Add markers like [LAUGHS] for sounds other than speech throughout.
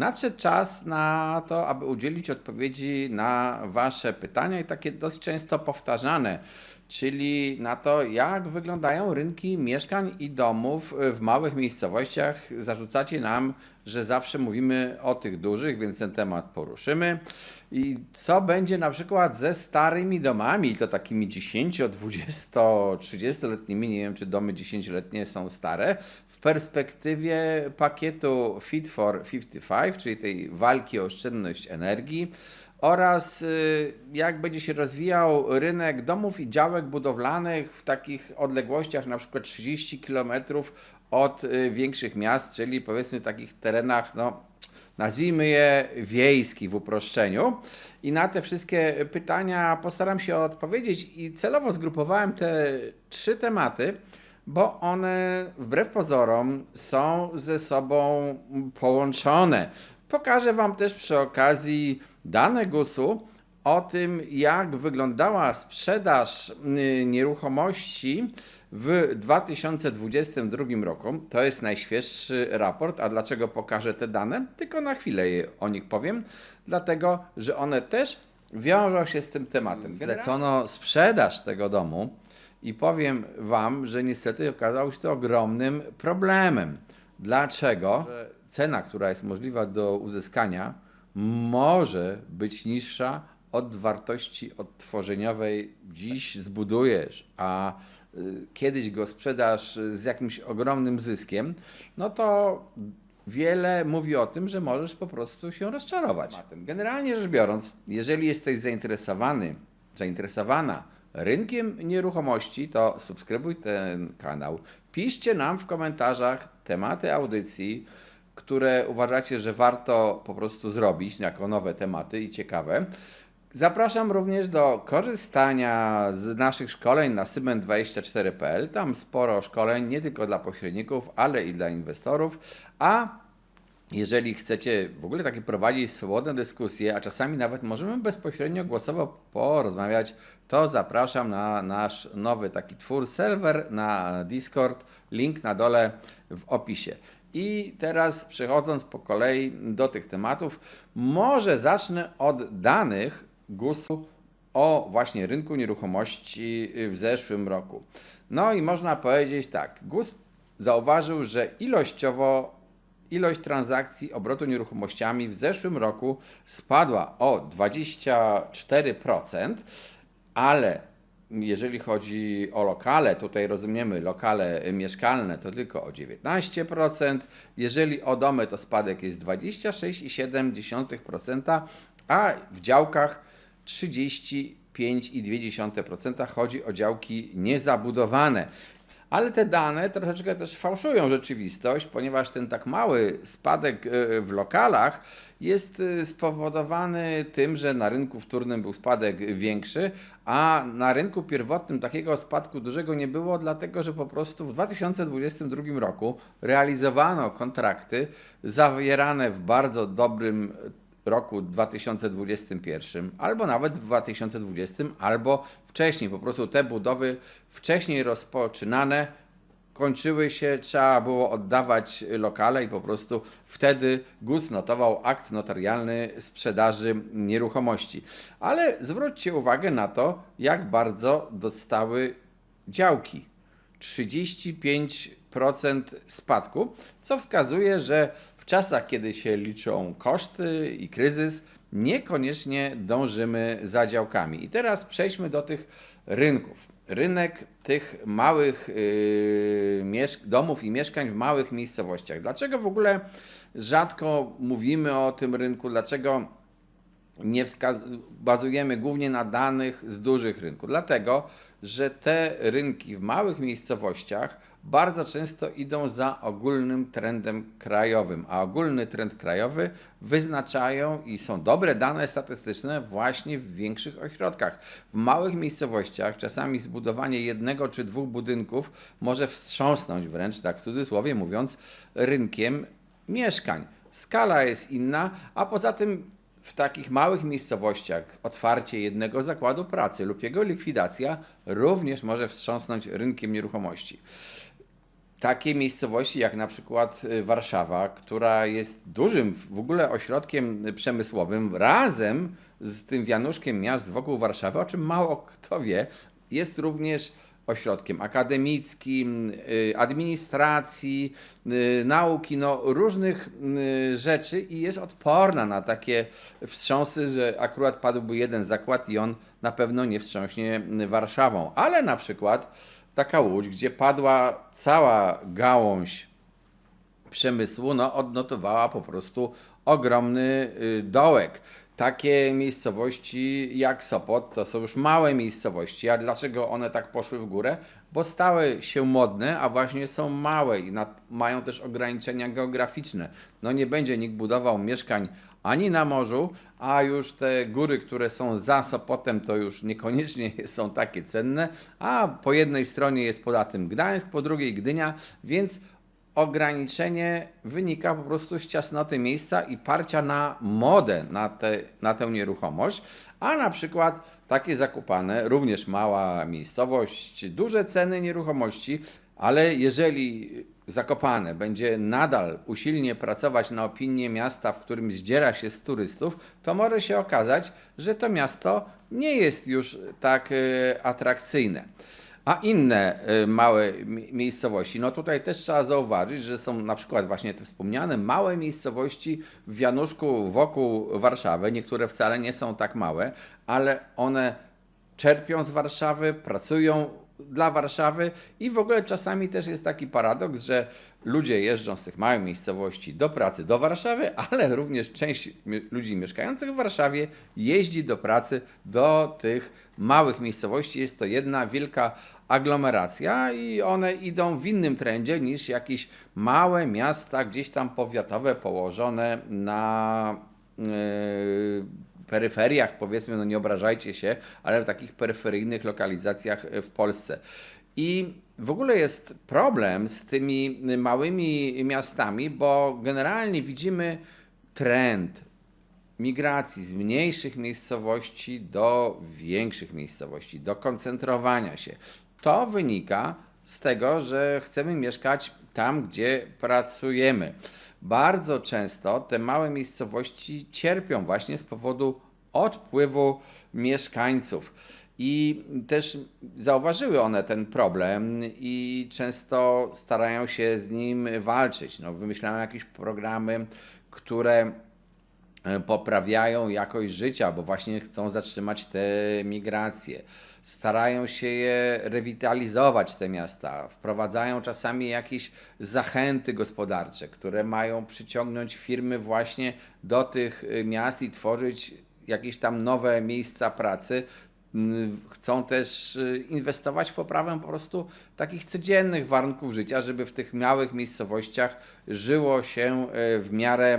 Nadszedł czas na to, aby udzielić odpowiedzi na Wasze pytania i takie dość często powtarzane, czyli na to, jak wyglądają rynki mieszkań i domów w małych miejscowościach. Zarzucacie nam, że zawsze mówimy o tych dużych, więc ten temat poruszymy. I co będzie na przykład ze starymi domami, to takimi 10, 20, 30-letnimi, nie wiem czy domy 10-letnie są stare, w perspektywie pakietu Fit for 55, czyli tej walki o oszczędność energii oraz y, jak będzie się rozwijał rynek domów i działek budowlanych w takich odległościach na przykład 30 km od y, większych miast, czyli powiedzmy takich terenach no, nazwijmy je wiejski w uproszczeniu. I na te wszystkie pytania postaram się odpowiedzieć i celowo zgrupowałem te trzy tematy, bo one wbrew pozorom są ze sobą połączone. Pokażę Wam też przy okazji dane GUS-u o tym, jak wyglądała sprzedaż y, nieruchomości w 2022 roku. To jest najświeższy raport. A dlaczego pokażę te dane? Tylko na chwilę o nich powiem, dlatego że one też wiążą się z tym tematem. Zlecono sprzedaż tego domu i powiem Wam, że niestety okazało się to ogromnym problemem. Dlaczego? Cena, która jest możliwa do uzyskania, może być niższa od wartości odtworzeniowej dziś zbudujesz, a y, kiedyś go sprzedasz z jakimś ogromnym zyskiem, no to wiele mówi o tym, że możesz po prostu się rozczarować. Generalnie rzecz biorąc, jeżeli jesteś zainteresowany, zainteresowana rynkiem nieruchomości, to subskrybuj ten kanał. Piszcie nam w komentarzach tematy audycji, które uważacie, że warto po prostu zrobić jako nowe tematy i ciekawe. Zapraszam również do korzystania z naszych szkoleń na symen24.pl. Tam sporo szkoleń nie tylko dla pośredników, ale i dla inwestorów. A jeżeli chcecie w ogóle takie prowadzić swobodne dyskusje, a czasami nawet możemy bezpośrednio głosowo porozmawiać, to zapraszam na nasz nowy taki twór serwer na Discord. Link na dole w opisie. I teraz przechodząc po kolei do tych tematów, może zacznę od danych GUS-u o właśnie rynku nieruchomości w zeszłym roku. No i można powiedzieć tak, GUS zauważył, że ilościowo ilość transakcji obrotu nieruchomościami w zeszłym roku spadła o 24%, ale jeżeli chodzi o lokale, tutaj rozumiemy lokale mieszkalne, to tylko o 19%. Jeżeli o domy, to spadek jest 26,7%, a w działkach 35,2%. Chodzi o działki niezabudowane. Ale te dane troszeczkę też fałszują rzeczywistość, ponieważ ten tak mały spadek e, w lokalach jest e, spowodowany tym, że na rynku wtórnym był spadek większy, a na rynku pierwotnym takiego spadku dużego nie było, dlatego że po prostu w 2022 roku realizowano kontrakty zawierane w bardzo dobrym roku 2021, albo nawet w 2020, albo wcześniej. Po prostu te budowy wcześniej rozpoczynane kończyły się, trzeba było oddawać lokale i po prostu wtedy GUS notował akt notarialny sprzedaży nieruchomości. Ale zwróćcie uwagę na to, jak bardzo dostały działki. 35% spadku, co wskazuje, że czasach, kiedy się liczą koszty i kryzys, niekoniecznie dążymy za działkami. I teraz przejdźmy do tych rynków. Rynek tych małych yy, domów i mieszkań w małych miejscowościach. Dlaczego w ogóle rzadko mówimy o tym rynku? Dlaczego nie bazujemy głównie na danych z dużych rynków? Dlatego, że te rynki w małych miejscowościach bardzo często idą za ogólnym trendem krajowym, a ogólny trend krajowy wyznaczają i są dobre dane statystyczne właśnie w większych ośrodkach. W małych miejscowościach czasami zbudowanie jednego czy dwóch budynków może wstrząsnąć wręcz, tak w cudzysłowie mówiąc, rynkiem mieszkań. Skala jest inna, a poza tym w takich małych miejscowościach otwarcie jednego zakładu pracy lub jego likwidacja również może wstrząsnąć rynkiem nieruchomości. takie miejscowości jak na przykład y, Warszawa, która jest dużym w ogóle ośrodkiem przemysłowym, razem z tym wianuszkiem miast wokół Warszawy, o czym mało kto wie, jest również ośrodkiem akademickim, y, administracji, y, nauki, no różnych y, rzeczy i jest odporna na takie wstrząsy, że akurat padłby jeden zakład i on na pewno nie wstrząśnie Warszawą. Ale na przykład taka łódź, gdzie padła cała gałąź przemysłu, no odnotowała po prostu ogromny dołek. Takie miejscowości jak Sopot to są już małe miejscowości. A dlaczego one tak poszły w górę? Bo stały się modne, a właśnie są małe i mają też ograniczenia geograficzne. No nie będzie nikt budował mieszkań ani na morzu, a już te góry, które są za Sopotem, to już niekoniecznie [LAUGHS] są takie cenne, a po jednej stronie jest poza tym Gdańsk, po drugiej Gdynia, więc ograniczenie wynika po prostu z ciasnoty miejsca i parcia na modę na, te, na tę nieruchomość, a na przykład takie zakupane, również mała miejscowość, duże ceny nieruchomości, ale jeżeli Zakopane będzie nadal usilnie pracować na opinię miasta, w którym zdziera się z turystów, to może się okazać, że to miasto nie jest już tak e, atrakcyjne. A inne y, małe mi- miejscowości, no tutaj też trzeba zauważyć, że są na przykład właśnie te wspomniane małe miejscowości w Januszku wokół Warszawy. Niektóre wcale nie są tak małe, ale one czerpią z Warszawy, pracują dla Warszawy i w ogóle czasami też jest taki paradoks, że ludzie jeżdżą z tych małych miejscowości do pracy do Warszawy, [LAUGHS] ale również część ludzi mieszkających w Warszawie jeździ do pracy do tych małych miejscowości. Jest to jedna wielka aglomeracja i one idą w innym trendzie niż jakieś małe miasta gdzieś tam powiatowe położone na yy, peryferiach, powiedzmy, no nie obrażajcie się, ale w takich peryferyjnych lokalizacjach w Polsce. I w ogóle jest problem z tymi małymi miastami, bo generalnie widzimy trend migracji z mniejszych miejscowości do większych miejscowości, do koncentrowania się. To wynika z tego, że chcemy mieszkać tam, gdzie pracujemy. Bardzo często te małe miejscowości cierpią właśnie z powodu odpływu mieszkańców. I też zauważyły one ten problem i często starają się z nim walczyć. No, wymyślają jakieś programy, które e, poprawiają jakość życia, bo właśnie chcą zatrzymać te migracje. Starają się je rewitalizować, te miasta. Wprowadzają czasami jakieś zachęty gospodarcze, które mają przyciągnąć firmy właśnie do tych y, miast i tworzyć jakieś tam nowe miejsca pracy. Mm, Chcą też y, inwestować w poprawę po prostu takich codziennych warunków życia, żeby w tych małych miejscowościach żyło się y, w miarę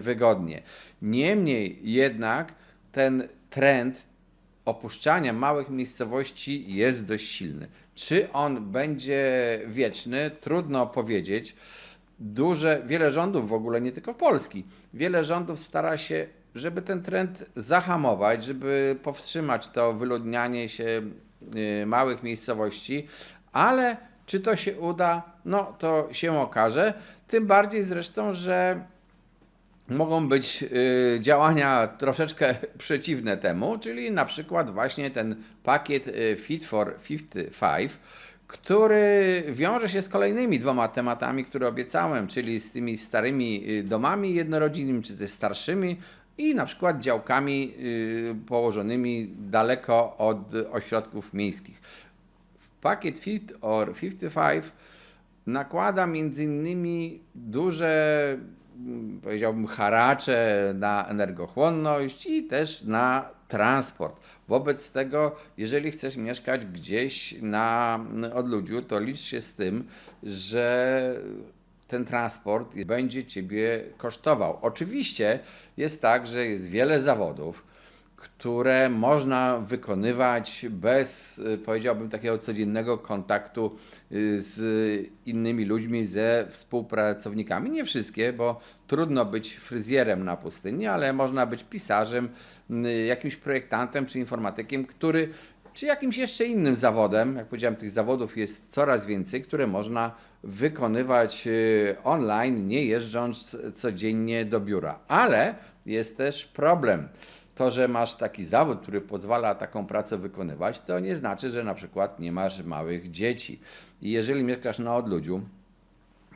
wygodnie. Niemniej jednak ten trend opuszczania małych miejscowości jest dość silny. Czy on będzie wieczny? Trudno powiedzieć. Duże, wiele rządów w ogóle, nie tylko Polski, wiele rządów stara się, żeby ten trend zahamować, żeby powstrzymać to wyludnianie się y, małych miejscowości, ale czy to się uda? No to się okaże. Tym bardziej zresztą, że mogą być y, działania troszeczkę [LAUGHS] przeciwne temu, czyli na przykład właśnie ten pakiet y, Fit for 55, który wiąże się z kolejnymi dwoma tematami, które obiecałem, czyli z tymi starymi y, domami jednorodzinnymi, czy ze starszymi i na przykład działkami położonymi daleko od ośrodków miejskich. Pakiet Fit or 55 nakłada między innymi duże, powiedziałbym, haracze na energochłonność i też na transport. Wobec tego, jeżeli chcesz mieszkać gdzieś na odludziu, to licz się z tym, że ten transport będzie ciebie kosztował. Oczywiście jest tak, że jest wiele zawodów, które można wykonywać bez, y, powiedziałbym, takiego codziennego kontaktu y, z innymi ludźmi, ze współpracownikami. Nie wszystkie, bo trudno być fryzjerem na pustyni, ale można być pisarzem, y, jakimś projektantem czy informatykiem, który czy jakimś jeszcze innym zawodem. Jak powiedziałem, tych zawodów jest coraz więcej, które można wykonywać online, nie jeżdżąc codziennie do biura. Ale jest też problem. To, że masz taki zawód, który pozwala taką pracę wykonywać, to nie znaczy, że na przykład nie masz małych dzieci. I jeżeli mieszkasz na odludziu,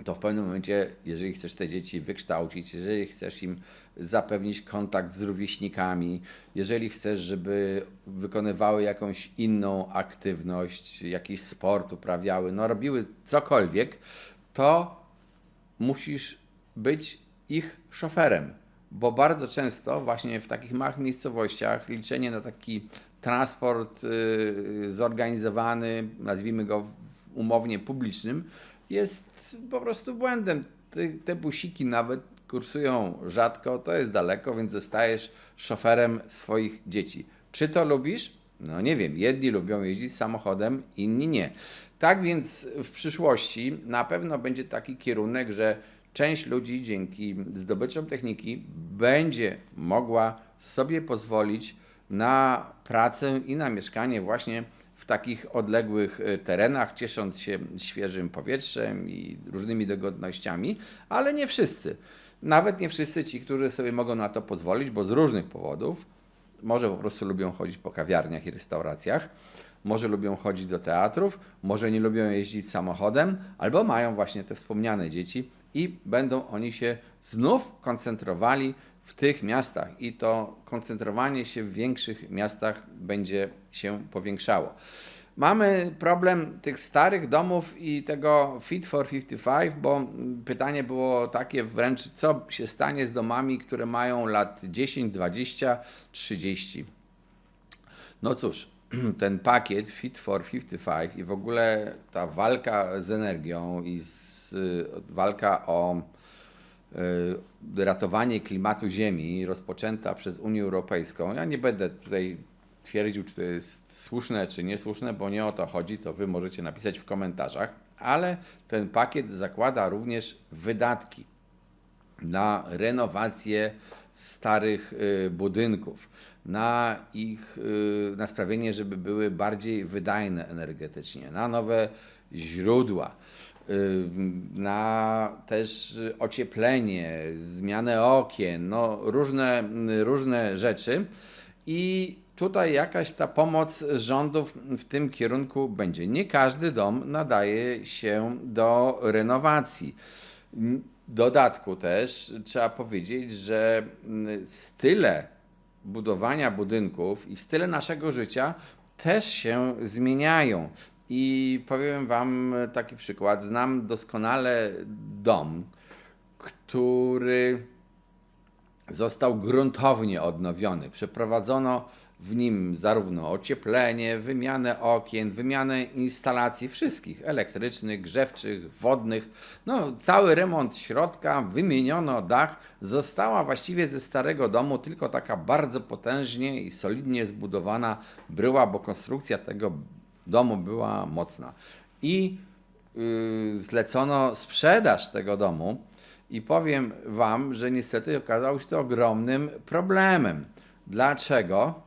to w pewnym momencie, jeżeli chcesz te dzieci wykształcić, jeżeli chcesz im zapewnić kontakt z rówieśnikami, jeżeli chcesz, żeby wykonywały jakąś inną aktywność, jakiś sport uprawiały, no robiły cokolwiek, to musisz być ich szoferem. Bo bardzo często właśnie w takich małych miejscowościach liczenie na taki transport yy, zorganizowany, nazwijmy go umownie publicznym, jest po prostu błędem. Te, te busiki nawet kursują rzadko, to jest daleko, więc zostajesz szoferem swoich dzieci. Czy to lubisz? No nie wiem, jedni lubią jeździć samochodem, inni nie. Tak więc w przyszłości na pewno będzie taki kierunek, że część ludzi dzięki zdobyczom techniki będzie mogła sobie pozwolić na pracę i na mieszkanie właśnie w takich odległych e, terenach, ciesząc się świeżym powietrzem i różnymi dogodnościami, ale nie wszyscy. Nawet nie wszyscy ci, którzy sobie mogą na to pozwolić, bo z różnych powodów, może po prostu lubią chodzić po kawiarniach i restauracjach, może lubią chodzić do teatrów, może nie lubią jeździć samochodem, albo mają właśnie te wspomniane dzieci i będą oni się znów koncentrowali w tych miastach i to koncentrowanie się w większych miastach będzie się powiększało. Mamy problem tych starych domów i tego Fit for 55, bo pytanie było takie wręcz, co się stanie z domami, które mają lat 10, 20, 30. No cóż, [CLEARS THROAT] ten pakiet Fit for 55 i w ogóle ta walka z energią i z, walka o y, ratowanie klimatu Ziemi rozpoczęta przez Unię Europejską. Ja nie będę tutaj twierdził, czy to jest słuszne, czy niesłuszne, bo nie o to chodzi, to Wy możecie napisać w komentarzach, ale ten pakiet zakłada również wydatki na renowację starych y, budynków, na ich, y, na sprawienie, żeby były bardziej wydajne energetycznie, na nowe źródła, y, na też ocieplenie, zmianę okien, no różne, różne rzeczy. I tutaj jakaś ta pomoc rządów w tym kierunku będzie. Nie każdy dom nadaje się do renowacji. Dodatku też trzeba powiedzieć, że style budowania budynków i style naszego życia też się zmieniają. I powiem Wam taki przykład. Znam doskonale dom, który został gruntownie odnowiony. Przeprowadzono w nim zarówno ocieplenie, wymianę okien, wymianę instalacji wszystkich elektrycznych, grzewczych, wodnych. No, cały remont środka, wymieniono dach. Została właściwie ze starego domu tylko taka bardzo potężnie i solidnie zbudowana bryła, bo konstrukcja tego domu była mocna. I yy, zlecono sprzedaż tego domu. I powiem Wam, że niestety okazało się to ogromnym problemem. Dlaczego?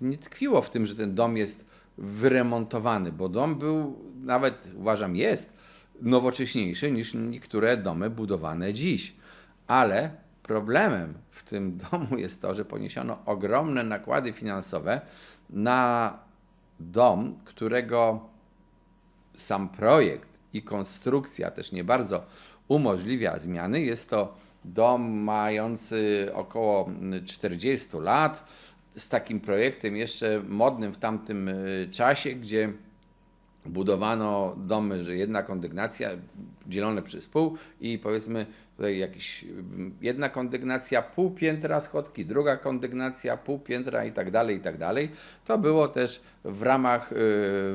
nie tkwiło w tym, że ten dom jest wyremontowany, bo dom był, nawet uważam, jest nowocześniejszy niż niektóre domy budowane dziś. Ale problemem w tym [LAUGHS] domu jest to, że poniesiono ogromne nakłady finansowe na dom, którego sam projekt i konstrukcja też nie bardzo umożliwia zmiany. Jest to dom mający około 40 lat z takim projektem jeszcze modnym w tamtym e, czasie, gdzie budowano domy, że jedna kondygnacja dzielone przez pół i powiedzmy tutaj jakiś jedna kondygnacja, pół piętra schodki, druga kondygnacja, pół piętra i tak dalej, i tak dalej. To było też w ramach y,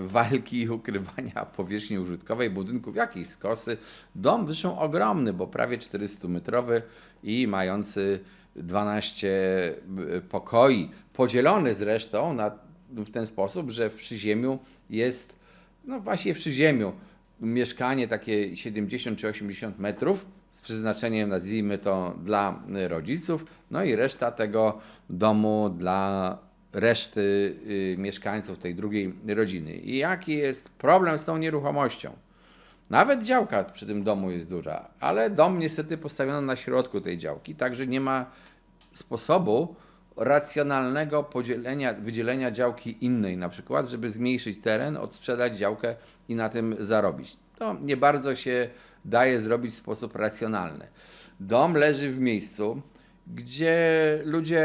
walki i ukrywania [LAUGHS] powierzchni użytkowej budynków, jakiejś skosy. Dom zresztą ogromny, bo prawie 400 metrowy i mający 12 y, pokoi, podzielony zresztą na, w ten sposób, że w przyziemiu jest, no właśnie w przyziemiu, mieszkanie takie 70 czy 80 metrów z przeznaczeniem, nazwijmy to, dla rodziców, no i reszta tego domu dla reszty y, mieszkańców tej drugiej rodziny. I jaki jest problem z tą nieruchomością? Nawet działka przy tym domu jest duża, ale dom niestety postawiono na środku tej działki, także nie ma sposobu racjonalnego podzielenia, wydzielenia działki innej, na przykład, żeby zmniejszyć teren, odsprzedać działkę i na tym zarobić. To nie bardzo się daje zrobić w sposób racjonalny. Dom leży w miejscu, gdzie ludzie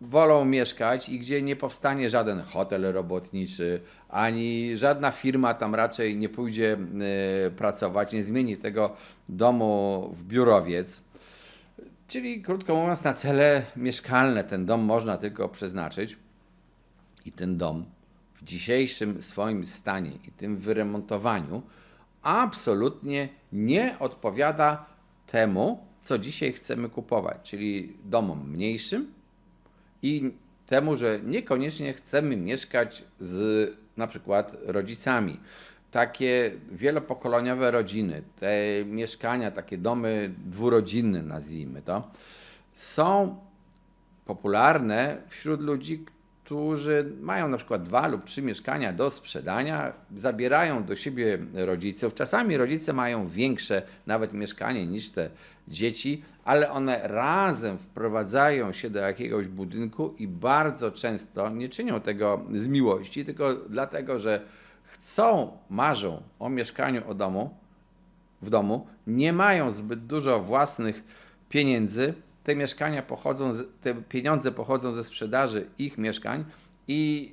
wolą mieszkać i gdzie nie powstanie żaden hotel robotniczy, ani żadna firma tam raczej nie pójdzie y, pracować, nie zmieni tego domu w biurowiec. Czyli krótko mówiąc, na cele mieszkalne ten dom można tylko przeznaczyć. I ten dom w dzisiejszym swoim stanie i tym wyremontowaniu absolutnie nie odpowiada temu, co dzisiaj chcemy kupować, czyli domom mniejszym i temu, że niekoniecznie chcemy mieszkać z na przykład rodzicami. Takie wielopokoleniowe rodziny, te mieszkania, takie domy dwurodzinne, nazwijmy to, są popularne wśród ludzi, którzy mają na przykład dwa lub trzy mieszkania do sprzedania, zabierają do siebie rodziców. Czasami rodzice mają większe nawet mieszkanie niż te dzieci, ale one razem wprowadzają się do jakiegoś budynku i bardzo często nie czynią tego z miłości, tylko dlatego, że chcą, marzą o mieszkaniu o domu, w domu, nie mają zbyt dużo własnych pieniędzy, te mieszkania pochodzą, te pieniądze pochodzą ze sprzedaży ich mieszkań i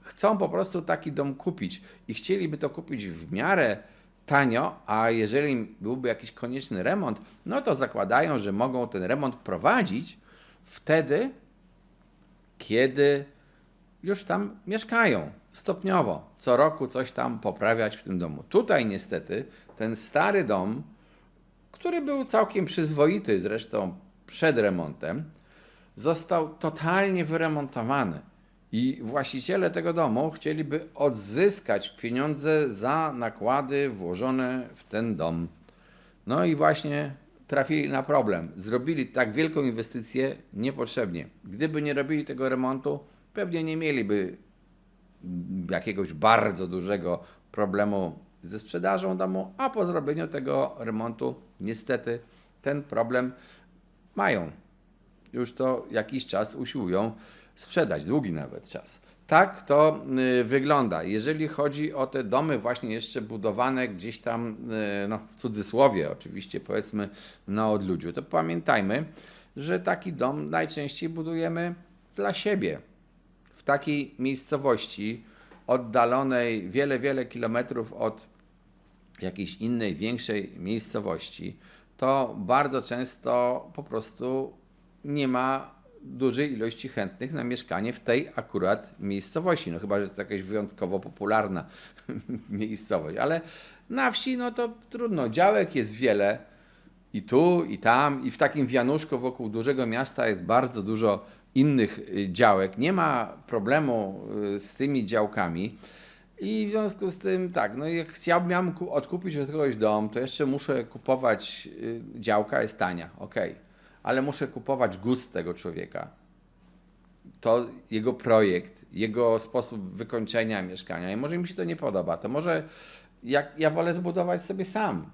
chcą po prostu taki dom kupić. I chcieliby to kupić w miarę tanio, a jeżeli byłby jakiś konieczny remont, no to zakładają, że mogą ten remont prowadzić wtedy, kiedy już tam mieszkają stopniowo, co roku coś tam poprawiać w tym domu. Tutaj niestety ten stary dom, który był całkiem przyzwoity zresztą przed remontem, został totalnie wyremontowany. I właściciele tego domu chcieliby odzyskać pieniądze za nakłady włożone w ten dom. No i właśnie trafili na problem. Zrobili tak wielką inwestycję niepotrzebnie. Gdyby nie robili tego remontu, pewnie nie mieliby jakiegoś bardzo dużego problemu ze sprzedażą domu, a po zrobieniu tego remontu niestety ten problem mają. Już to jakiś czas usiłują sprzedać, długi nawet czas. Tak to y, wygląda. Jeżeli chodzi o te domy właśnie jeszcze budowane gdzieś tam, y, no w cudzysłowie oczywiście, powiedzmy na odludziu, to pamiętajmy, że taki dom najczęściej budujemy dla siebie. Takiej miejscowości oddalonej wiele, wiele kilometrów od jakiejś innej, większej miejscowości, to bardzo często po prostu nie ma dużej ilości chętnych na mieszkanie w tej akurat miejscowości. No chyba, że jest to jakaś wyjątkowo popularna [LAUGHS] miejscowość, ale na wsi no to trudno. Działek jest wiele i tu, i tam, i w takim wianuszku wokół dużego miasta jest bardzo dużo innych y, działek. Nie ma problemu y, z tymi działkami. I w związku z tym, tak, no jak chciałbym odkupić od kogoś dom, to jeszcze muszę kupować y, działka, jest tania, ok, ale muszę kupować gust tego człowieka. To jego projekt, jego sposób wykończenia mieszkania. I może mi się to nie podoba, to może jak ja wolę zbudować sobie sam.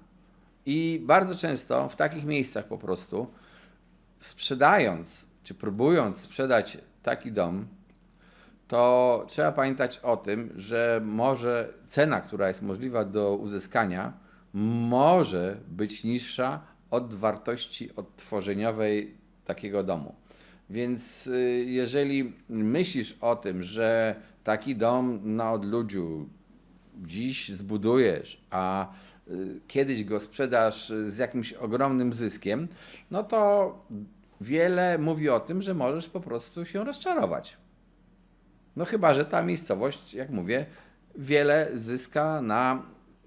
I bardzo często w takich miejscach po prostu sprzedając, czy próbując sprzedać taki dom, to trzeba pamiętać o tym, że może cena, która jest możliwa do uzyskania, może być niższa od wartości odtworzeniowej takiego domu. Więc y, jeżeli myślisz o tym, że taki dom na odludziu dziś zbudujesz, a y, kiedyś go sprzedasz z jakimś ogromnym zyskiem, no to wiele mówi o tym, że możesz po prostu się rozczarować. No chyba, że ta miejscowość, jak mówię, wiele zyska na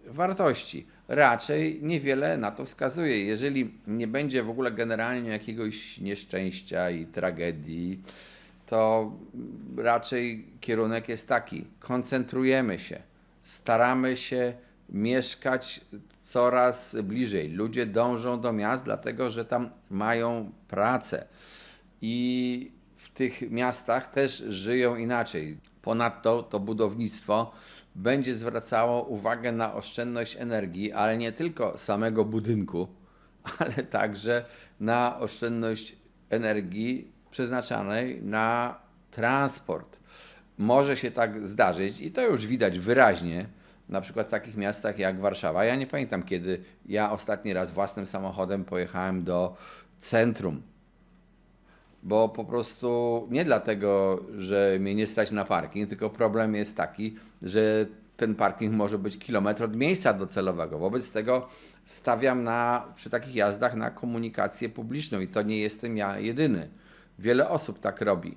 wartości. Raczej niewiele na to wskazuje. Jeżeli nie będzie w ogóle generalnie jakiegoś nieszczęścia i tragedii, to raczej kierunek jest taki: koncentrujemy się, staramy się mieszkać coraz bliżej. Ludzie dążą do miast, dlatego że tam mają pracę. I w tych miastach też żyją inaczej. Ponadto to budownictwo będzie zwracało uwagę na oszczędność energii, ale nie tylko samego budynku, [LAUGHS] ale także na oszczędność energii przeznaczanej na transport. Może się tak zdarzyć i to już widać wyraźnie, na przykład w takich miastach jak Warszawa. Ja nie pamiętam, kiedy ja ostatni raz własnym samochodem pojechałem do centrum bo po prostu nie dlatego, że mnie nie stać na parking, tylko problem jest taki, że ten parking może być kilometr od miejsca docelowego. Wobec tego stawiam na, przy takich jazdach na komunikację publiczną i to nie jestem ja jedyny. Wiele osób tak robi.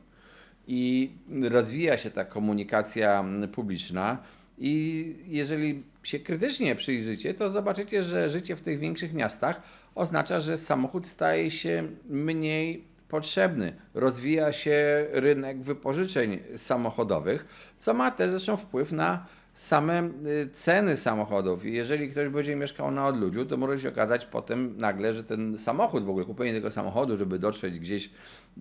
I rozwija się ta komunikacja publiczna. I jeżeli się krytycznie przyjrzycie, to zobaczycie, że życie w tych większych miastach oznacza, że samochód staje się mniej potrzebny. Rozwija się rynek wypożyczeń samochodowych, co ma też zresztą wpływ na same y, ceny samochodów. Jeżeli ktoś będzie mieszkał na odludziu, to może się okazać potem nagle, że ten samochód, w ogóle kupienie tego samochodu, żeby dotrzeć gdzieś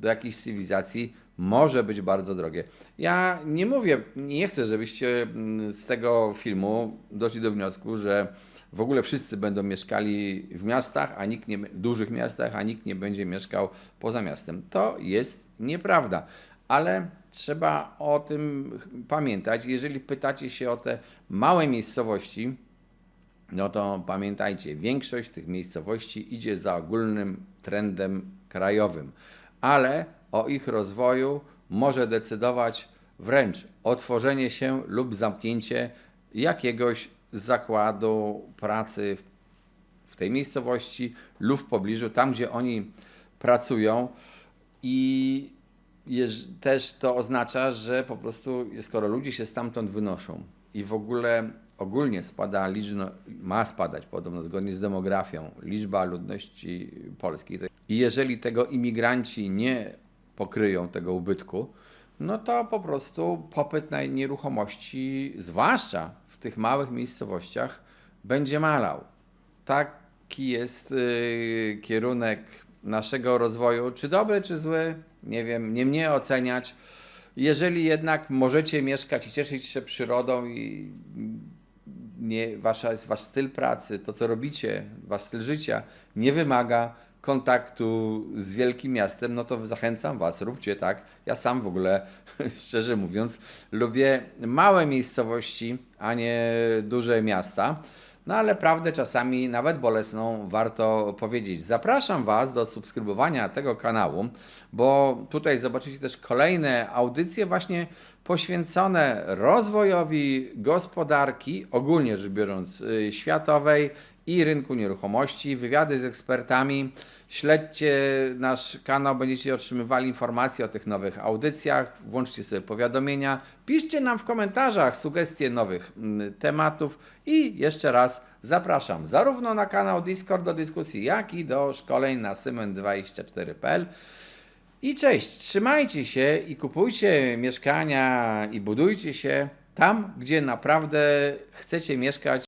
do jakiejś cywilizacji, może być bardzo drogie. Ja nie mówię, nie chcę, żebyście mm, z tego filmu doszli do wniosku, że w ogóle wszyscy będą mieszkali w miastach, a nikt nie, w dużych miastach, a nikt nie będzie mieszkał poza miastem. To jest nieprawda, ale trzeba o tym pamiętać. Jeżeli pytacie się o te małe miejscowości, no to pamiętajcie, większość tych miejscowości idzie za ogólnym trendem krajowym, ale o ich rozwoju może decydować wręcz otworzenie się lub zamknięcie jakiegoś zakładu pracy w, tej miejscowości lub w pobliżu, tam gdzie oni pracują. I też to oznacza, że po prostu skoro ludzie się stamtąd wynoszą i w ogóle ogólnie spada liczno, ma spadać podobno zgodnie z demografią liczba ludności polskiej i jeżeli tego imigranci nie pokryją tego ubytku, no to po prostu popyt na nieruchomości, zwłaszcza w tych małych miejscowościach, będzie malał. Taki jest y, kierunek naszego rozwoju. Czy dobry, czy zły, nie wiem, nie mnie oceniać. Jeżeli jednak możecie mieszkać i cieszyć się przyrodą i nie, wasza, wasz styl pracy, to co robicie, wasz styl życia nie wymaga kontaktu z wielkim miastem, no to zachęcam Was, róbcie tak. Ja sam w ogóle, [LAUGHS] szczerze mówiąc, lubię małe miejscowości, a nie duże miasta. No ale prawdę czasami, nawet bolesną, warto powiedzieć. Zapraszam Was do subskrybowania tego kanału, bo tutaj zobaczycie też kolejne audycje właśnie poświęcone rozwojowi gospodarki, ogólnie rzecz biorąc, y, światowej i rynku nieruchomości, wywiady z ekspertami. Śledźcie nasz kanał, będziecie otrzymywali informacje o tych nowych audycjach. Włączcie sobie powiadomienia, piszcie nam w komentarzach sugestie nowych mm, tematów i jeszcze raz zapraszam zarówno na kanał Discord do dyskusji, jak i do szkoleń na symen24.pl. I cześć, trzymajcie się i kupujcie mieszkania i budujcie się tam, gdzie naprawdę chcecie mieszkać